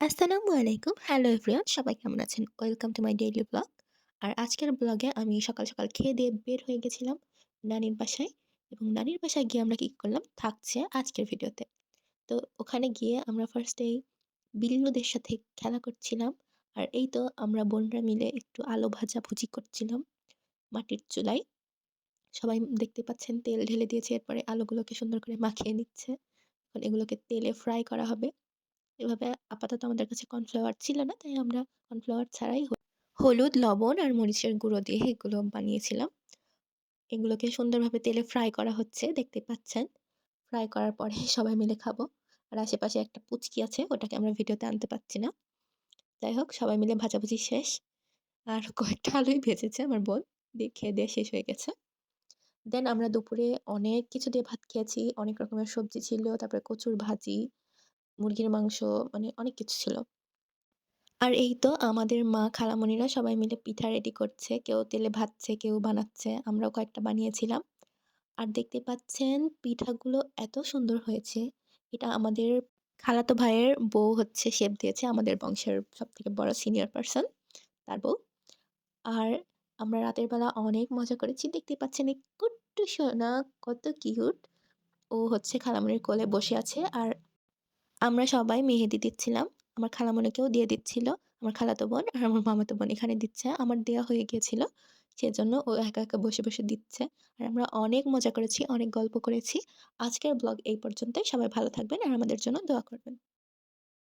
আসসালামু আলাইকুম। Hello everyone সবাই কেমন আছেন? Welcome to my daily blog. আর আজকের ব্লগে আমি সকাল, সকাল খেয়ে দিয়ে বের হয়ে গেছিলাম নানির বাসায় এবং নানির বাসায় গিয়ে আমরা কি করলাম থাকছে আজকের ভিডিওতে। তো ওখানে গিয়ে আমরা ফার্স্ট বিল্লুদের সাথে খেলা করছিলাম। আর এই তো আমরা বোনরা মিলে একটু আলু ভাজাভুজি করছিলাম মাটির চুলায়। সবাই দেখতে পাচ্ছেন তেল ঢেলে দিয়েছে এরপরে আলোগুলোকে সুন্দর করে মাখিয়ে নিচ্ছে। এখন এগুলোকে তেলে ফ্রাই করা হবে। এভাবে আপাতত আমাদের কাছে কর্নফ্লাওয়ার ছিল না তাই আমরা কর্নফ্লাওয়ার ছাড়াই হলুদ, লবণ আর মরিচের গুঁড়ো দিয়ে এগুলো বানিয়েছিলাম। এগুলোকে সুন্দরভাবে তেলে ফ্রাই করা হচ্ছে দেখতে পাচ্ছেন। ফ্রাই করার পরে সবাই মিলে খাব। আর আশেপাশে একটা পুচকি আছে ওটাকে আমরা ভিডিওতে আনতে পারছি না। যাই হোক সবাই মিলে ভাজাভুজি শেষ। আর কয়েকটা আলুই ভেজেছে আমার বোন। দিয়ে খেয়ে দেয়ে শেষ হয়ে গেছে। দেন আমরা দুপুরে অনেক কিছু দিয়ে ভাত খেয়েছি। অনেক রকমের সবজি ছিল, তারপরে কচুর ভাজি, মুরগির মাংস মানে অনেক কিছু ছিল। আর এই তো আমাদের মা খালামণিরা সবাই মিলে পিঠা রেডি করছে। কেউ তেলে ভাজছে, কেউ বানাচ্ছে। আমরাও কয়েকটা বানিয়েছিলাম। আর দেখতে পাচ্ছেন পিঠাগুলো এত সুন্দর হয়েছে। এটা আমাদের খালাতো ভাইয়ের বউ হচ্ছে শেপ দিয়েছে। আমাদের বংশের সব থেকে বড় সিনিয়র পারসন তার বউ। আর আমরা রাতের বেলা অনেক মজা করেছি। দেখতে পাচ্ছেন এই কুট্টু সোনা কত কিউট। ও হচ্ছে খালামণির কোলে বসে আছে আর আমরা সবাই মেহেদি দিচ্ছিলাম। আমার খালামণিকেও দিয়ে দিচ্ছিল। আমার খালাতো বোন আর আমার মামাতো বোন এখানে দিচ্ছে। আমার দেয়া হয়ে গিয়েছিল। সেজন্য ও একা, একা বসে, বসে দিচ্ছে। আর আমরা অনেক মজা করেছি, অনেক গল্প করেছি। আজকের ব্লগ এই পর্যন্তই। সবাই ভালো থাকবেন আর আমাদের জন্য দোয়া করবেন।